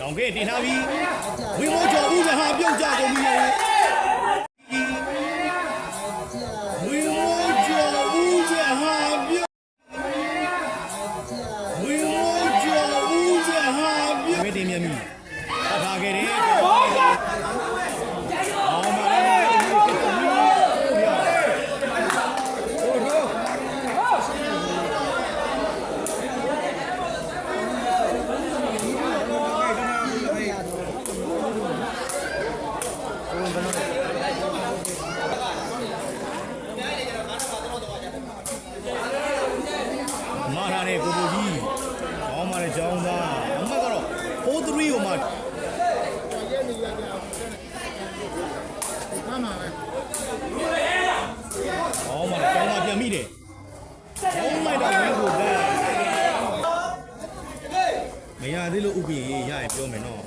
တောင်ကဲတင်ထားပြီဝင်းမိုးကျော်ဦးကဟာပြုတ်ကြကုန်ပြီ မရသေးလို့ဥပ္ပယေရရင်ပြောမယ်နော်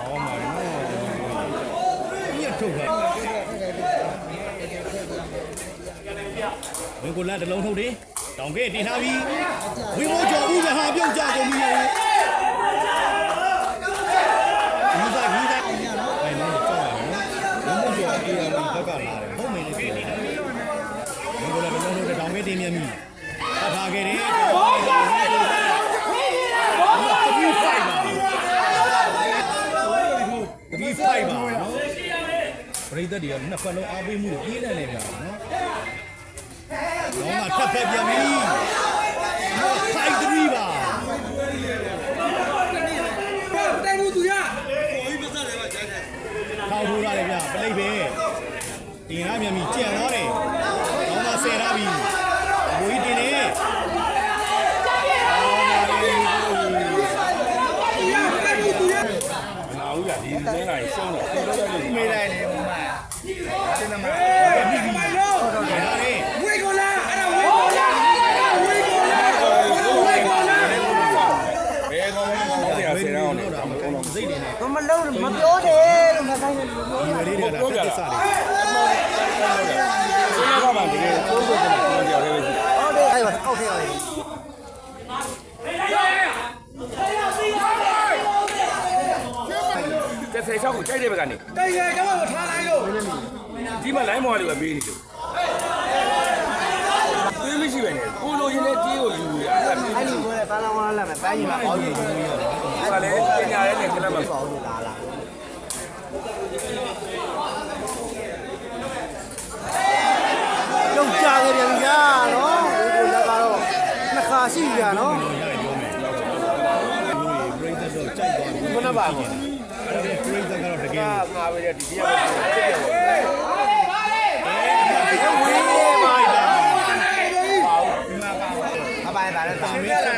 အောင်းပါလေနော်ညက်ထုတ်တာဝင်းကိုလက်တစ်လုံးထုတ်တယ်တောင်ကဲတင်ထားပြီဝင်းမိုးကျော်ဦးကဟာပြုတ်ကြကုန်ပြီယူသားယူသားအဲ့နော်ကြောက်ရနော်ဝင်းမိုးကျော်အေးရဘက်ကလာတယ်ဟုတ်မယ်လေပြင်နေတာဝင်းကိုလက်တစ်လုံးထုတ်တယ်တောင်ကဲတင်မြန်ပြီ ဖတ်ထားခဲ့တယ်တပီးဖိုက်ပါတပီးဖိုက်ပါနော်ပရိသတ်တွေကနှစ်ဖက်လုံးအားပေးမှုတွေပြင်းနေတယ်ဗျာနော်တော့ကထပ်ဖက်ပြန်ပြီဖိုက်3ပါတိုက်မှုသူရထောက်ထိုးရတယ်ဗျပလိတ်ပဲတင်ရမြန်ပြီကြံသွားတယ်တော့ကဆယ်ရပြီအဘိုးကြီးတင်နေ တိုက်မှုသူရ နာဦးကဒီ လင်းလာရင်ရှုံးတော့ဒီလိုလည်းမေးလိုက်လေမမစနေမှာတင်ရတယ်ဝေကောလာအဲ့ဒါဝေကောလာဝေကောလာဝေကောလာဘယ်ကောင်မှမဟုတ်ရဆယ်ရောင်းနေတော့တော့မကောင်းစိတ်နေနေမမလုံးမပြောတယ်လို့မဆိုင်နဲ့လို့ပြောဒီကလေးတွေကတက်တက်စားတယ်ဆင်းရဲကမှတကယ်ကိုယ်ကိုယ်ကကြောက်တယ်ပဲရှိဟုတ်တယ်အဲ့ဒါကောက်ထည့်ရတယ် တယ်ဆယ်ချောက်ကိုကြိုက်တဲ့ဘက်ကနေတိုက်ရကျွန်တော်ထားလိုက်လို့ဒီမှာလိုင်းမော်လေးပဲပေးနေလို့သေးမရှိပဲနဲ့ကိုလိုရင်းနဲ့ကြေးကိုယူရအဲ့ဒါမျိုးအဲ့ဒီကိုလည်းပန်းလောင်းလာလာမယ်ပန်းကြီးမှာပေါ့ယူလို့ရကလည်းပညာရဲနဲ့ကလပ်မှာပေါ့လို့လာလာကျုပ်ကြခဲ့ပြန်ကြာနော်ဒီကိုလက်ကတော့နှစ်ခါရှိကြနော်ရတယ်ပြောမယ်ဘူးတွေ break တော့ကြိုက်သွားပြီမနှပါဘူးအဲ့ဒါ break ကတော့တကယ်ငါပဲဒီတရားပဲဖြစ်တယ်ဝေးလေးပါအပိုင်ပါလဲတာမင်းကလည်းခဏ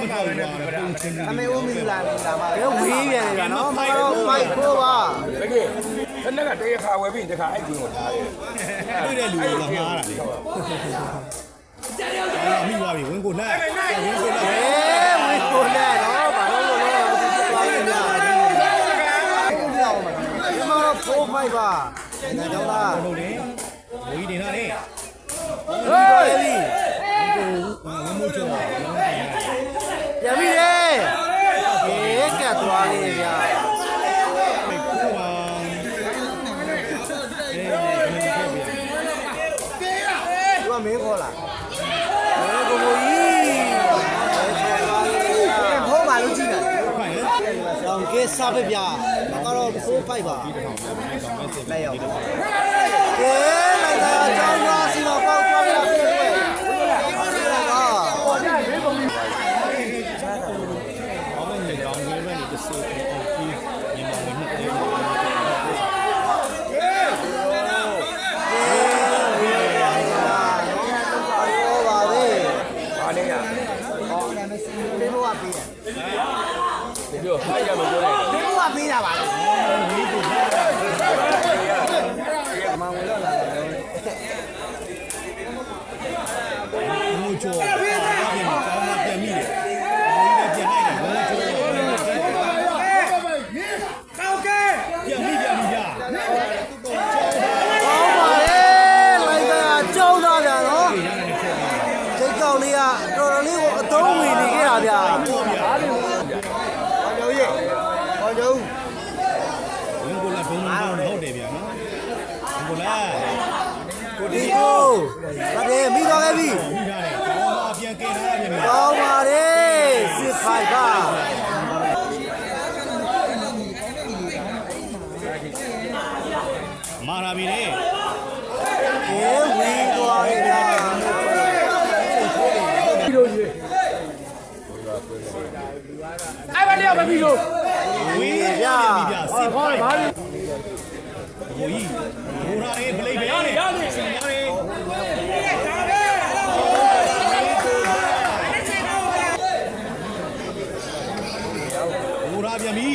မကောက်ဘူးကွာပုံချင်းအမေဦးမီလာမီလာမှာဘယ်ဝေးပြန်နေတာနော်မကတော့မိုက်ဖို့ပါတကယ်ခဏကတရခါဝယ်ပြီးတခါအဲ့ကွင်းကိုထားတယ်တွေ့တဲ့လူတွေကမှားတာလေအာမိသွားပြီဝင်းကိုလက်ဝင်းကိုလက်အေးဝေးကိုနဲ့နော် 4 5ပါနေတော့လားဟုတ်တယ်ဘိုးကြီးနေတော့လေဟေးဝမ်းမို့ချောပြန်ပြီလေအေးကတ်သွားလေဗျာသူကမင်းခေါ်လားမင်းကိုကိုကြီးဘောပါလို့ကြည့်တာဟုတ်ပါရဲ့ဆောင်းကဲစားပဲဗျာ မကတော့ဖိုးဖိုက်ပါလက်ရောက်ကဲလိုက်တာအကြောင်းသားစီတော့ပေါက်သွားပြီပြည့်ွယ်ဟာအောင်းနေကောင်းနေပဲနေတစ်စိတ်အောင်ကြီးညီမလေးနှစ်သေးဟောပါပဲဘာလဲရပေးဖို့ကပေးတယ်ဒီပြောအဲ့ရမပြောနဲ့ပေးဖို့ကပေးတာပါလေ မို့ကျော်ပြင်ကောင်းမှပြန်မိတယ်ဘိုးကြီးပြန်လိုက်တယ်မို့ကျော် ကောက်ကဲ ပြန်မိပြန်မိကြာ ကောင်းပါလေလိုက်တာကြောင်းသားဗျာနော် ရတယ်ဖြစ်သွား စိတ်ကောက်လေးကတော်တော်လေးကိုအ သုံးဝင်နေခဲ့တာဗျာ ဟုတ်ဗျာ ဟောကျော်ကြီးဟောကျော် ဝင်ကိုလာဘုံဘုံဟုတ်တယ်ဗျာနော်ဝင်ကိုလာကိုတီ ဒီ ကို ကိုဗတ်တယ်မိတော့ခဲ့ပြီ မိထားတယ်ကောင်းပါပြန်ကဲထားတယ်ဗျာ ကောင်းပါလေစစ်ဖိုက်ပါ မာရာပြီလေ ကေဝီသွားပြီဗျာ အဲ့ဘာလေးကမပြီးလို့ ဝေးရပြီဗျာစစ်ပါဘာလို့ဘိုးကြီးဘိုးရာရေးပလိတ်ပဲရရရစင်ရတယ်ဘိုးရာပြန်ပြီ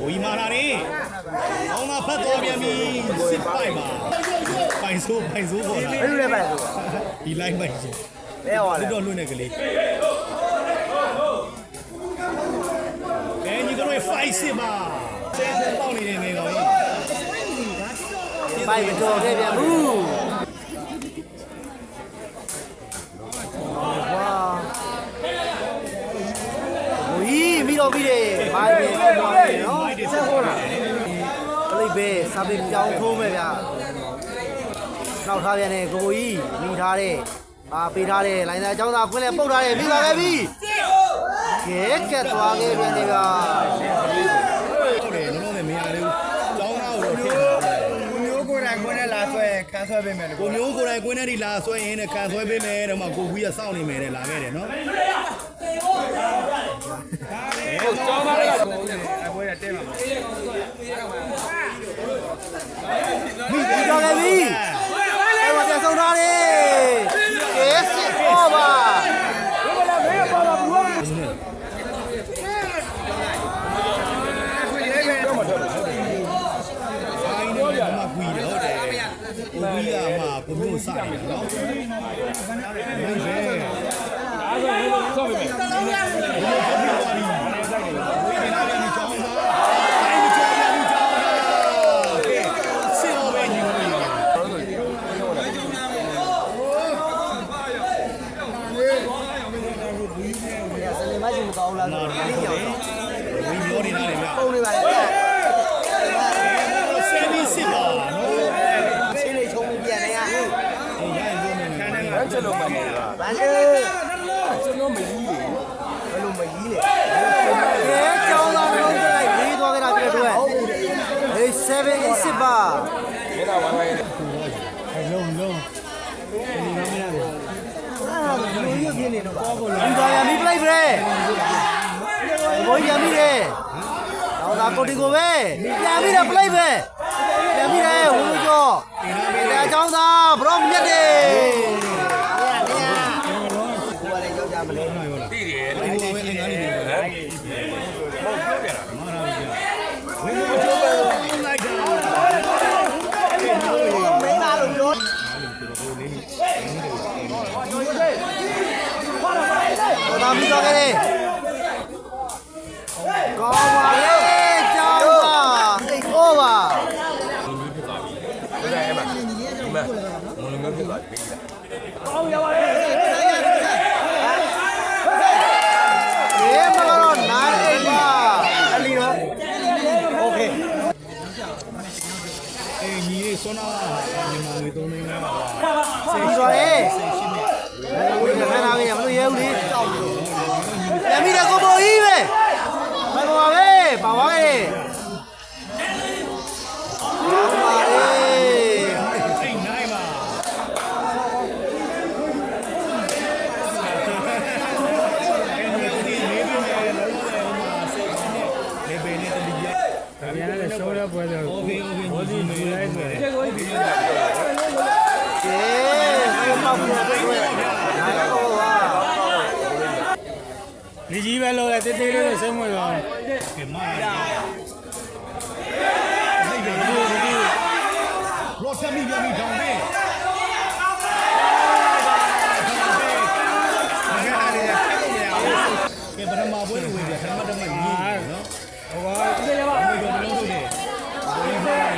ဘိုးကြီးမာရာနေအောင်းကဖတ်သွားပြန်ပြီစစ်ပိုက်ပါပိုင် ဆိုးပိုင်ဆိုးပေါ်လာဘယ်လိုလဲပါလဲဒီ line ပိုင်ဆိုးဘယ်ဟောလဲလွတ်တော့လွတ်နေကလေးအဲညီတို့5စစ်ပါဆယ်ဆယ်ပေါက်နေတယ်နေကောင်ကြီးပိုက်မတော်ခဲ့ပြန်ဘူးဝါဝီမိတော့ပြီတယ်မိုင်းပဲတော့ပါပြီနော်မိုက်ဒီဆက်ပေါ်လာပလိပဲစာပေပြောင်းထိုးမယ်ဗျာ နောက်ထားပြန်တယ်ကိုကိုကြီးမိထားတယ်အာပေးထားတယ်လိုင်းသားအကြောင်းသားခွင်းလဲပုတ်ထားတယ်မိသွားခဲ့ပြီကဲကက်သွားခဲ့ပြန်တယ်ဗျာဟုတ်တယ်လုံးလုံးနဲ့မရသေးဘူးကျောင်းသားကိုတော့ထည့်ကိုမျိုးကိုယ်တိုင်ကိုယ်နဲ့လာဆွဲခန်းဆွဲပေးမယ်လို့ကိုမျိုးကိုယ်တိုင်ကိုင်းနဲ့ဒီလာဆွဲရင်းနဲ့ခံဆွဲပေးမယ်တော့မှကိုကြီးကစောင့်နေမယ်တဲ့လာခဲ့တယ်နော်ဟုတ်ကျောင်းသားတွေကအပွဲတဲမှာမိပြီးတော့ခဲ့ပြီအဲ့မှာပြန်ဆုံးထားတယ်ကဲစစ်တော့ပါ အိုင်းနဲ့မှကွီတယ်ဟုတ်တယ်ကိုကြီး ကမှကိုမျိုးစတယ်နော်ဟုတ်တယ်ဆော့ပေးမယ် စနေမကြီးမကောင်းလားဆိုတော့ညောင်း ဝင်ပြောနေတာလေဗျာ ပုံနေပါလေ ဆယ်ပြီးစစ်ပါနော် ချင်းလေးချုံပြီးပြန်နေရ ရရင်ပြောမယ်ခံနေ ဘယ်ချက်လုံး မှမဟုတ်လားဗန်းလေကျွန်တော်မကြီးလေဘယ်လိုမကြီးလဲကဲကြောင်းသားလုံးပြလိုက်လေးသွားကြတာပြည့်တော့ဟေး7 is ပါမင်းကဝိုင်းဝိုင်းလုံးလုံးလူကြီးပြင်းနေတော့ပါဒီသားရမိပလိုက်ပဲဘိုးရမိတယ်တော့ဒါကိုတီကိုပဲပြန်ပြီးတော့ပလိုက်ပဲပြန်ပြီးတယ်ဝင်းကျော်ဒီအကြောင်းသားဘရောမြတ်တယ် လာပြီးတော့ခဲ့တယ်ကောင်းပါလေကြောင်းပါအိတ်အိုးပါဒါအဲ့မှာမမလုံးမျိုးဖြစ်သွားပြီ။ကောင်းရပါလေ။ဒီမှာတော့နိုင်ပါ။အလီနော်။ Okay ။အေးညီလေးစွမ်းနာမြန်မာငွေသုံးသိန်းလောက်ပါ။ဆေးစွာရဲ့ နိုင်တော့ပါဒီကြီးပဲလို့တေးသေးလေးစိတ်ဝင်သွားကဲမာရစိတ်တယ်ဒီဒီရော့ထမီပြန်ပြီးထောင်းတယ်ကဲပထမပွဲဝင်ပြဓမ္မဓမ္မညီနော်ဟိုကတေးရပါဘယ်လိုလုပ်လို့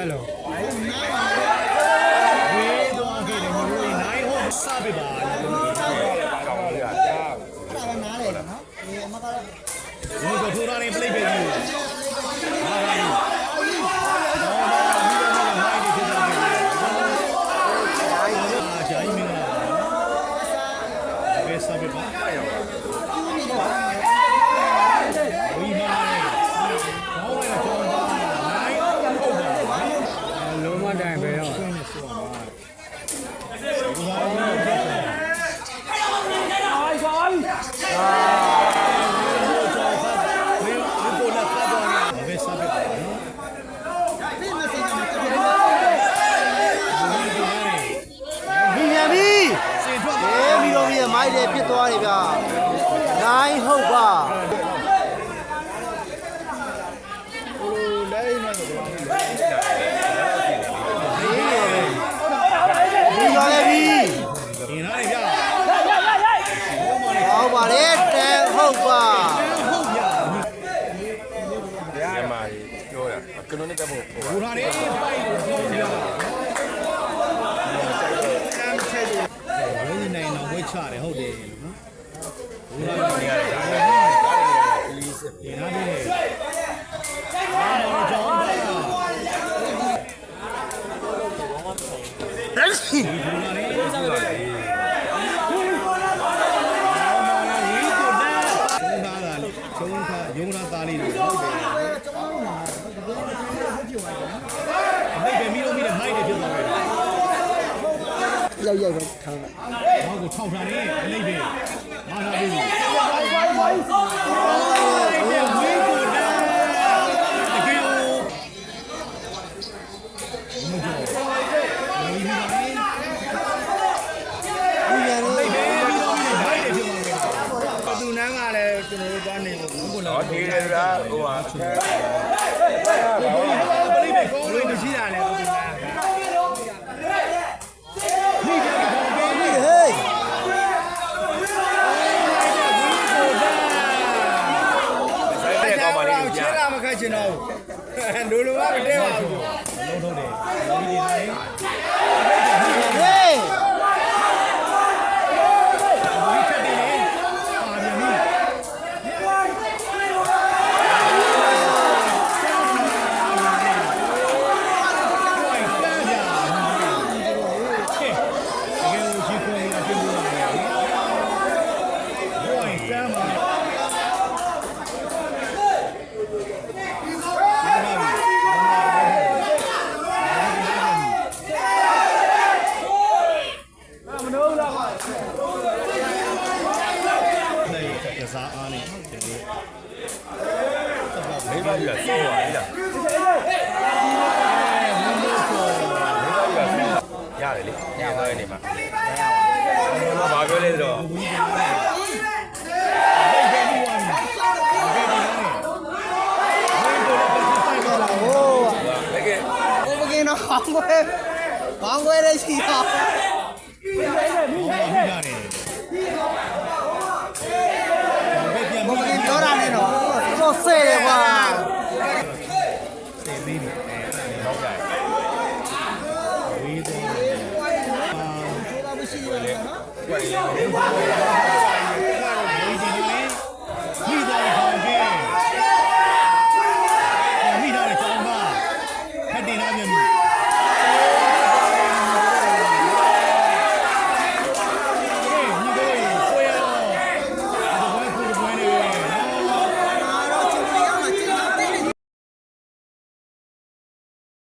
hello. I am now. With Agile, Nai Home Sabiba. இருக்காங்க ချင်တော့ဘူးလိုလိုကမတည့်ပါဘူးလုံးထုတ်တယ်ဒီနေ့ ညပါပဲနေမှာညပါဘာပြောလဲဆိုတော့ောင်းခွဲဘောင်းခွဲလေးရှိတော့မဟုတ်ဘူးတော့ရတယ်နော်တော့ဆဲရပါ Igual